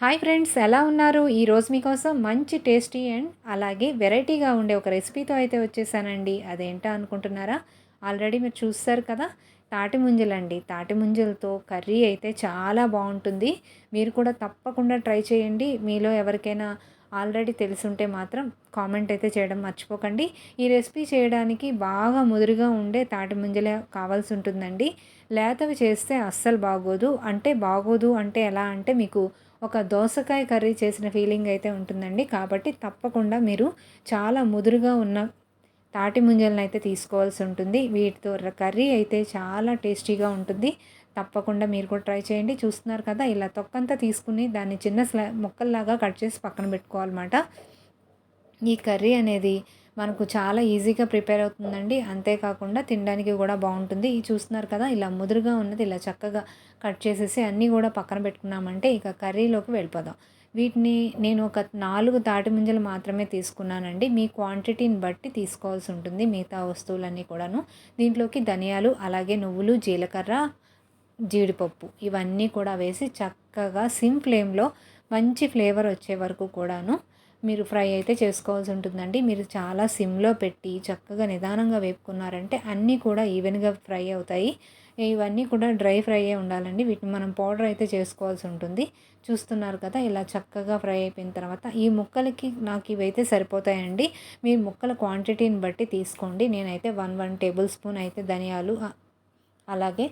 Hi friends ఎలా ఉన్నారు? ఈరోజు మీకోసం మంచి టేస్టీ అండ్ అలాగే వెరైటీగా ఉండే ఒక రెసిపీతో అయితే వచ్చేసానండి. అదేంటో అనుకుంటున్నారా? ఆల్రెడీ మీరు చూస్తారు కదా తాటి ముంజలండి. తాటి ముంజలతో కర్రీ అయితే చాలా బాగుంటుంది. మీరు కూడా తప్పకుండా ట్రై చేయండి. మీలో ఎవరికైనా ఆల్రెడీ తెలుసుంటే మాత్రం కామెంట్ అయితే చేయడం మర్చిపోకండి. ఈ రెసిపీ చేయడానికి బాగా ముదురుగా ఉండే తాటి ముంజలే కావాల్సి ఉంటుందండి. లేతవి చేస్తే అస్సలు బాగోదు. అంటే బాగోదు అంటే ఎలా అంటే మీకు ఒక దోసకాయ కర్రీ చేసిన ఫీలింగ్ అయితే ఉంటుందండి. కాబట్టి తప్పకుండా మీరు చాలా ముదురుగా ఉన్న తాటి ముంజలను అయితే తీసుకోవాల్సి ఉంటుంది. వీటితో కర్రీ అయితే చాలా టేస్టీగా ఉంటుంది. తప్పకుండా మీరు కూడా ట్రై చేయండి. చూస్తున్నారు కదా ఇలా తొక్కంతా తీసుకుని దాన్ని చిన్న స్లా ముక్కల్లాగా కట్ చేసి పక్కన పెట్టుకోవాలన్నమాట. ఈ కర్రీ అనేది మనకు చాలా ఈజీగా ప్రిపేర్ అవుతుందండి. అంతేకాకుండా తినడానికి కూడా బాగుంటుంది. ఈ చూస్తున్నారు కదా ఇలా ముదురుగా ఉన్నది ఇలా చక్కగా కట్ చేసేసి అన్నీ కూడా పక్కన పెట్టుకున్నామంటే ఇక కర్రీలోకి వెళ్ళిపోదాం. వీటిని నేను ఒక నాలుగు తాటి ముంజలు మాత్రమే తీసుకున్నానండి. మీ క్వాంటిటీని బట్టి తీసుకోవాల్సి ఉంటుంది మిగతా వస్తువులన్నీ కూడాను. దీంట్లోకి ధనియాలు అలాగే నువ్వులు జీలకర్ర జీడిపప్పు ఇవన్నీ కూడా వేసి చక్కగా సిమ్ ఫ్లేమ్లో మంచి ఫ్లేవర్ వచ్చే వరకు కూడాను మీరు ఫ్రై అయితే చేసుకోవాల్సి ఉంటుందండి. మీరు చాలా సిమ్లో పెట్టి చక్కగా నిదానంగా వేపుకున్నారంటే అన్నీ కూడా ఈవెన్గా ఫ్రై అవుతాయి. ఇవన్నీ కూడా డ్రై ఫ్రై అయి ఉండాలండి. వీటిని మనం పౌడర్ అయితే చేసుకోవాల్సి ఉంటుంది. చూస్తున్నారు కదా ఇలా చక్కగా ఫ్రై అయిపోయిన తర్వాత ఈ ముక్కలకి నాకు ఇవైతే సరిపోతాయండి. మీ ముక్కల క్వాంటిటీని బట్టి తీసుకోండి. నేనైతే వన్ వన్ టేబుల్ స్పూన్ అయితే ధనియాలు అలాగే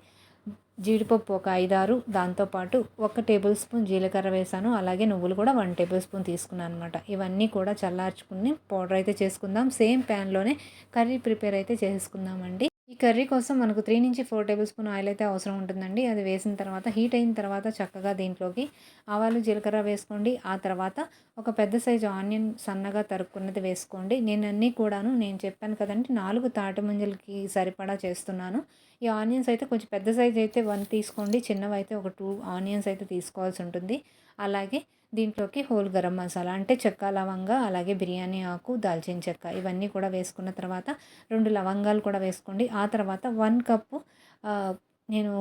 జీడిపప్పు ఒక ఐదారు దాంతోపాటు ఒక టేబుల్ స్పూన్ జీలకర్ర వేసాను. అలాగే నువ్వులు కూడా వన్ టేబుల్ స్పూన్ తీసుకున్నాను అనమాట ఇవన్నీ కూడా చల్లార్చుకుని పౌడర్ అయితే చేసుకుందాం. సేమ్ ప్యాన్లోనే కర్రీ ప్రిపేర్ అయితే చేసుకుందామండి. ఈ కర్రీ కోసం మనకు త్రీ నుంచి ఫోర్ టేబుల్ స్పూన్ ఆయిల్ అయితే అవసరం ఉంటుందండి. అది వేసిన తర్వాత హీట్ అయిన తర్వాత చక్కగా దీంట్లోకి ఆవాలు జీలకర్ర వేసుకోండి. ఆ తర్వాత ఒక పెద్ద సైజు ఆనియన్ సన్నగా తరుక్కున్నది వేసుకోండి. నేను అన్నీ కూడాను నేను చెప్పాను కదండి నాలుగు తాటి ముంజలకి సరిపడా చేస్తున్నాను. ఈ ఆనియన్స్ అయితే కొంచెం పెద్ద సైజు అయితే వన్ తీసుకోండి. చిన్నవి అయితే ఒక టూ ఆనియన్స్ అయితే తీసుకోవాల్సి ఉంటుంది. అలాగే దీంట్లోకి హోల్ గరం మసాలా అంటే చెక్క లవంగా అలాగే బిర్యానీ ఆకు దాల్చిన చెక్క ఇవన్నీ కూడా వేసుకున్న తర్వాత రెండు లవంగాలు కూడా వేసుకోండి. ఆ తర్వాత వన్ కప్పు నేను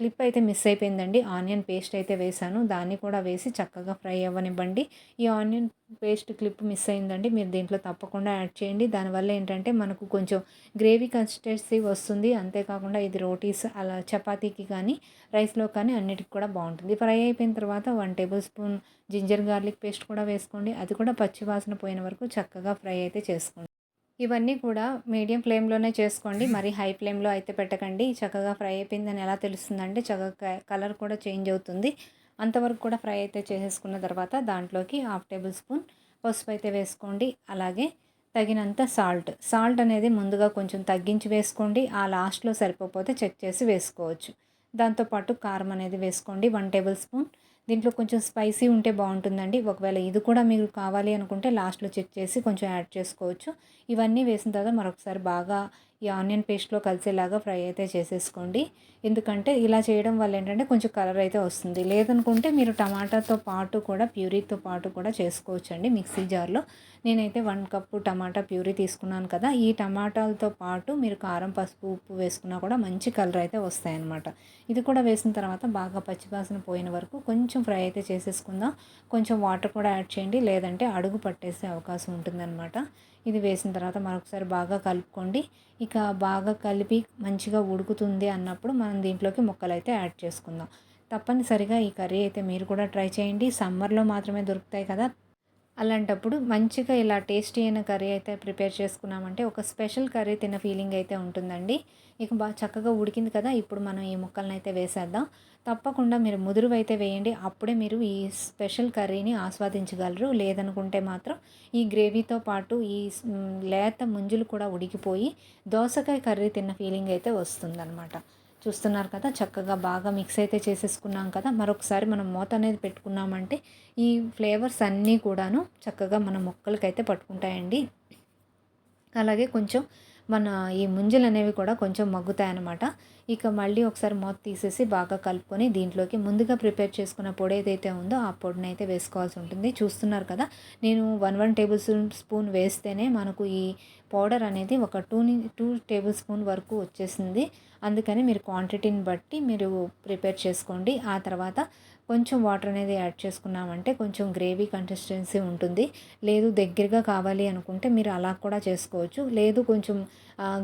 క్లిప్ అయితే మిస్ అయిపోయిందండి. ఆనియన్ పేస్ట్ అయితే వేసాను దాన్ని కూడా వేసి చక్కగా ఫ్రై అవ్వనివ్వండి. ఈ ఆనియన్ పేస్ట్ క్లిప్ మిస్ అయిందండి. మీరు దీంట్లో తప్పకుండా యాడ్ చేయండి. దానివల్ల ఏంటంటే మనకు కొంచెం గ్రేవీ కన్సిస్టెన్సీ వస్తుంది. అంతేకాకుండా ఇది రోటీస్ అలా చపాతీకి కానీ రైస్లో కానీ అన్నిటికి కూడా బాగుంటుంది. ఫ్రై అయిపోయిన తర్వాత one tablespoon ginger garlic paste కూడా వేసుకోండి. అది కూడా పచ్చివాసన పోయిన వరకు చక్కగా ఫ్రై అయితే చేసుకోండి. ఇవన్నీ కూడా మీడియం ఫ్లేమ్లోనే చేసుకోండి. మరి హై ఫ్లేమ్లో అయితే పెట్టకండి. చక్కగా ఫ్రై అయిపోయిందని ఎలా తెలుస్తుందంటే చక్కగా కలర్ కూడా చేంజ్ అవుతుంది. అంతవరకు కూడా ఫ్రై అయితే చేసేసుకున్న తర్వాత దాంట్లోకి హాఫ్ టేబుల్ స్పూన్ పసుపు అయితే వేసుకోండి. అలాగే తగినంత సాల్ట్. సాల్ట్ అనేది ముందుగా కొంచెం తగ్గించి వేసుకోండి. ఆ లాస్ట్లో సరిపోతే చెక్ చేసి వేసుకోవచ్చు. దాంతోపాటు కారం అనేది వేసుకోండి. వన్ టేబుల్ స్పూన్ దీంట్లో కొంచెం స్పైసీ ఉంటే బాగుంటుందండి. ఒకవేళ ఇది కూడా మీకు కావాలి అనుకుంటే లాస్ట్లో చెక్ చేసి కొంచెం యాడ్ చేసుకోవచ్చు. ఇవన్నీ వేసిన తర్వాత మరొకసారి బాగా ఈ ఆనియన్ పేస్ట్లో కలిసేలాగా ఫ్రై అయితే చేసేసుకోండి. ఎందుకంటే ఇలా చేయడం వల్ల ఏంటంటే కొంచెం కలర్ అయితే వస్తుంది. లేదనుకుంటే మీరు టమాటాతో పాటు కూడా ప్యూరీతో పాటు కూడా చేసుకోవచ్చండి మిక్సీ జార్లో. నేనైతే వన్ కప్పు టమాటా ప్యూరీ తీసుకున్నాను కదా. ఈ టమాటాలతో పాటు మీరు కారం పసుపు ఉప్పు వేసుకున్నా కూడా మంచి కలర్ అయితే వస్తాయన్నమాట. ఇది కూడా వేసిన తర్వాత బాగా పచ్చివాసన పోయిన వరకు కొంచెం ఫ్రై అయితే చేసేసుకుందాం. కొంచెం వాటర్ కూడా యాడ్ చేయండి. లేదంటే అడుగు పట్టేసే అవకాశం ఉంటుందన్నమాట. ఇది వేసిన తర్వాత మరొకసారి బాగా కలుపుకోండి. ఇక బాగా కలిపి మంచిగా ఉడుకుతుంది అన్నప్పుడు మనం దీంట్లోకి ముక్కలు అయితే యాడ్ చేసుకుందాం. తప్పనిసరిగా ఈ కర్రీ అయితే మీరు కూడా ట్రై చేయండి. సమ్మర్లో మాత్రమే దొరుకుతాయి కదా. అలాంటప్పుడు మంచిగా ఇలా టేస్టీ అయిన కర్రీ అయితే ప్రిపేర్ చేసుకున్నామంటే ఒక స్పెషల్ కర్రీ తిన్న ఫీలింగ్ అయితే ఉంటుందండి. ఇక బాగా చక్కగా ఉడికింది కదా ఇప్పుడు మనం ఈ ముక్కలను అయితే వేసేద్దాం. తప్పకుండా మీరు ముదురు అయితే వేయండి అప్పుడే మీరు ఈ స్పెషల్ కర్రీని ఆస్వాదించగలరు. లేదనుకుంటే మాత్రం ఈ గ్రేవీతో పాటు ఈ లేత ముంజులు కూడా ఉడికిపోయి దోసకాయ కర్రీ తిన్న ఫీలింగ్ అయితే వస్తుందన్నమాట. చూస్తున్నారు కదా చక్కగా బాగా మిక్స్ అయితే చేసేసుకున్నాం కదా. మరొకసారి మనం మూత అనేది పెట్టుకున్నామంటే ఈ ఫ్లేవర్స్ అన్నీ కూడాను చక్కగా మన మొక్కలకైతే పట్టుకుంటాయండి. అలాగే కొంచెం మన ఈ ముంజలు అనేవి కూడా కొంచెం మగ్గుతాయన్నమాట. ఇక మళ్ళీ ఒకసారి మూత తీసేసి బాగా కలుపుకొని దీంట్లోకి ముందుగా ప్రిపేర్ చేసుకున్న పొడి ఏదైతే ఉందో ఆ పొడిని అయితే వేసుకోవాల్సి ఉంటుంది. చూస్తున్నారు కదా నేను వన్ వన్ టేబుల్ స్పూన్ వేస్తేనే మనకు ఈ పౌడర్ అనేది ఒక టూ టూ టేబుల్ స్పూన్ వరకు వచ్చేసింది. అందుకని మీరు క్వాంటిటీని బట్టి మీరు ప్రిపేర్ చేసుకోండి. ఆ తర్వాత కొంచెం వాటర్ అనేది యాడ్ చేసుకున్నామంటే కొంచెం గ్రేవీ కన్సిస్టెన్సీ ఉంటుంది. లేదు దగ్గరగా కావాలి అనుకుంటే మీరు అలా కూడా చేసుకోవచ్చు. లేదు కొంచెం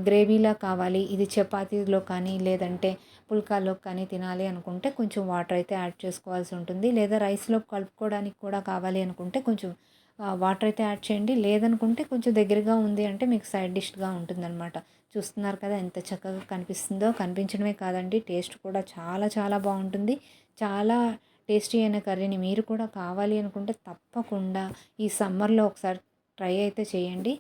గ్రేవీలా కావాలి ఇది చపాతీలో కానీ లేదంటే పుల్కాలో కానీ తినాలి అనుకుంటే కొంచెం వాటర్ అయితే యాడ్ చేసుకోవాల్సి ఉంటుంది. లేదా రైస్లో కలుపుకోవడానికి కూడా కావాలి అనుకుంటే కొంచెం వాటర్ అయితే యాడ్ చేయండి. లేదనుకుంటే కొంచెం దగ్గరగా ఉంది అంటే మీకు సైడ్ డిష్గా ఉంటుందన్నమాట. చూస్తున్నారు కదా ఎంత చక్కగా కనిపిస్తుందో. కనిపించడమే కాదండి టేస్ట్ కూడా చాలా చాలా బాగుంటుంది. చాలా టేస్టీ అయిన కర్రీని మీరు కూడా కావాలి అనుకుంటే తప్పకుండా ఈ సమ్మర్లో ఒకసారి ట్రై అయితే చేయండి.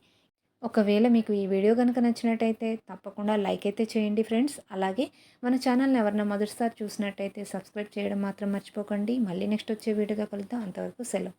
ఒకవేళ మీకు ఈ వీడియో కనుక నచ్చినట్టయితే తప్పకుండా లైక్ అయితే చేయండి ఫ్రెండ్స్. అలాగే మన ఛానల్ని ఎవరైనా మొదటిసారి చూసినట్టయితే సబ్స్క్రైబ్ చేయడం మాత్రం మర్చిపోకండి. మళ్ళీ నెక్స్ట్ వచ్చే వీడియోగా కలుద్దాం. అంతవరకు సెలవు.